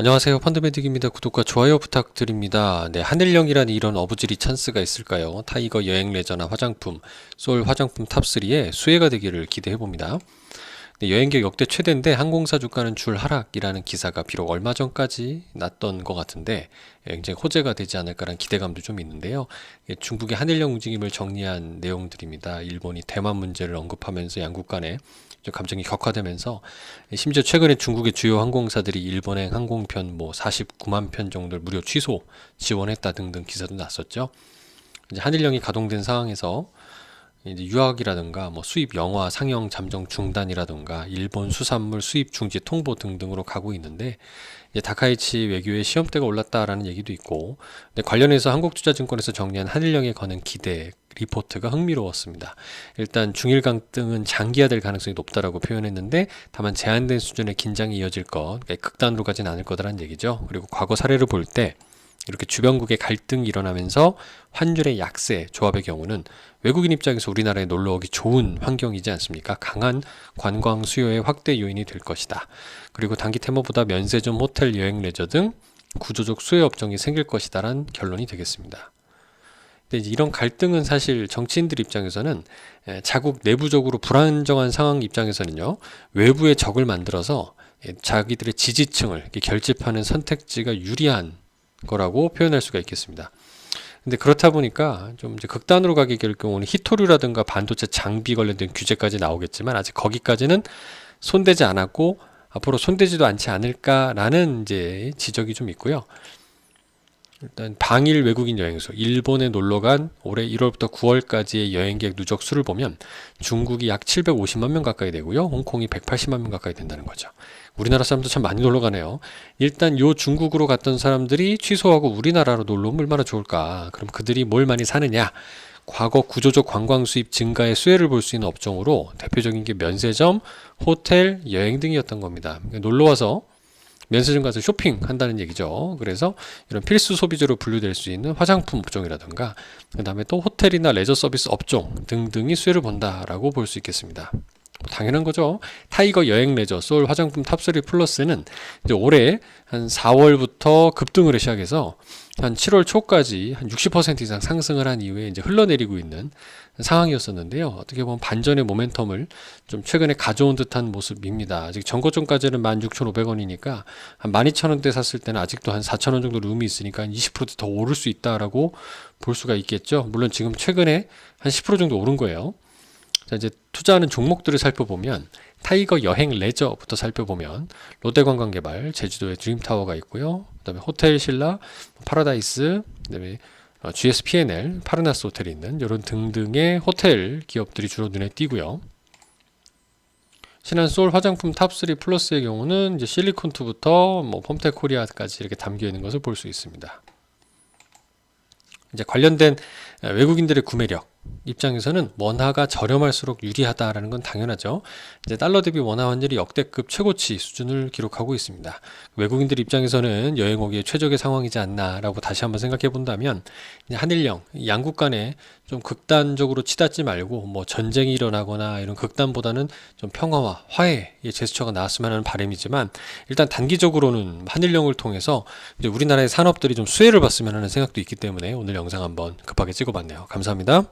안녕하세요. 펀드메딕입니다. 구독과 좋아요 부탁드립니다. 네, 하늘령이라는 이런 어부지리 찬스가 있을까요? 타이거 여행 레저나 화장품, 솔 화장품 탑3에 수혜가 되기를 기대해 봅니다. 네, 여행객 역대 최대인데 항공사 주가는 줄 하락이라는 기사가 비록 얼마 전까지 났던 것 같은데 예, 굉장히 호재가 되지 않을까라는 기대감도 좀 있는데요. 예, 중국의 하늘령 움직임을 정리한 내용들입니다. 일본이 대만 문제를 언급하면서 양국 간에 좀 감정이 격화되면서 예, 심지어 최근에 중국의 주요 항공사들이 일본행 항공편 뭐 49만 편 정도를 무료 취소 지원했다 등등 기사도 났었죠. 이제 한일령이 가동된 상황에서 이제 유학이라든가 뭐 수입 영화 상영 잠정 중단이라든가 일본 수산물 수입 중지 통보 등등으로 가고 있는데 이제 다카이치 외교의 시험대가 올랐다라는 얘기도 있고 관련해서 한국투자증권에서 정리한 한일령에 거는 기대 리포트가 흥미로웠습니다. 일단 중일 강등은 장기화될 가능성이 높다라고 표현했는데 다만 제한된 수준의 긴장이 이어질 것, 그러니까 극단으로 가진 않을 거다라는 얘기죠. 그리고 과거 사례를 볼때 이렇게 주변국의 갈등이 일어나면서 환율의 약세 조합의 경우는 외국인 입장에서 우리나라에 놀러 오기 좋은 환경이지 않습니까? 강한 관광 수요의 확대 요인이 될 것이다. 그리고 단기 테마보다 면세점, 호텔, 여행 레저 등 구조적 수요 업종이 생길 것이다라는 결론이 되겠습니다. 근데 이런 갈등은 사실 정치인들 입장에서는 에, 자국 내부적으로 불안정한 상황 입장에서는요 외부의 적을 만들어서 예, 자기들의 지지층을 결집하는 선택지가 유리한 거라고 표현할 수가 있겠습니다. 근데 그렇다 보니까 좀 이제 극단으로 가게 될 경우는 히토류라든가 반도체 장비 관련된 규제까지 나오겠지만 아직 거기까지는 손대지 않았고 앞으로 손대지도 않지 않을까라는 이제 지적이 좀 있고요. 일단 방일 외국인 여행소 일본에 놀러 간 올해 1월부터 9월까지의 여행객 누적 수를 보면 중국이 약 750만 명 가까이 되고요. 홍콩이 180만 명 가까이 된다는 거죠. 우리나라 사람도 참 많이 놀러 가네요. 일단 요 중국으로 갔던 사람들이 취소하고 우리나라로 놀러 오면 얼마나 좋을까? 그럼 그들이 뭘 많이 사느냐? 과거 구조적 관광 수입 증가의 수혜를 볼 수 있는 업종으로 대표적인 게 면세점, 호텔, 여행 등이었던 겁니다. 그러니까 놀러 와서 면세점 가서 쇼핑한다는 얘기죠. 그래서 이런 필수 소비재로 분류될 수 있는 화장품 업종이라든가 그다음에 또 호텔이나 레저 서비스 업종 등등이 수혜를 본다라고 볼 수 있겠습니다. 뭐 당연한 거죠. 타이거 여행 레저 솔 화장품 탑3 플러스는 이제 올해 한 4월부터 급등을 시작해서 한 7월 초까지 한 60% 이상 상승을 한 이후에 이제 흘러내리고 있는 상황이었었는데요. 어떻게 보면 반전의 모멘텀을 좀 최근에 가져온 듯한 모습입니다. 아직 전고점까지는 16,500원이니까 한 12,000원대 샀을 때는 아직도 한 4,000원 정도 룸이 있으니까 20%더 오를 수 있다라고 볼 수가 있겠죠. 물론 지금 최근에 한 10% 정도 오른 거예요. 자, 이제 투자하는 종목들을 살펴보면 타이거 여행 레저부터 살펴보면 롯데 관광개발, 제주도에 드림타워가 있고요. 그다음에 호텔 신라, 파라다이스, 그다음에 어, GSPNL, 파르나스 호텔이 있는 이런 등등의 호텔 기업들이 주로 눈에 띄고요. 신한 솔 화장품 탑3 플러스의 경우는 이제 실리콘투부터 뭐 폼텍 코리아까지 이렇게 담겨 있는 것을 볼 수 있습니다. 이제 관련된 외국인들의 구매력 입장에서는 원화가 저렴할수록 유리하다라는 건 당연하죠. 이제 달러 대비 원화 환율이 역대급 최고치 수준을 기록하고 있습니다. 외국인들 입장에서는 여행 오기에 최적의 상황이지 않나라고 다시 한번 생각해 본다면 한일령 양국 간에 좀 극단적으로 치닫지 말고 뭐 전쟁이 일어나거나 이런 극단보다는 좀 평화와 화해의 제스처가 나왔으면 하는 바람이지만 일단 단기적으로는 한일령을 통해서 이제 우리나라의 산업들이 좀 수혜를 봤으면 하는 생각도 있기 때문에 오늘 영상 한번 급하게 찍어봤네요. 감사합니다.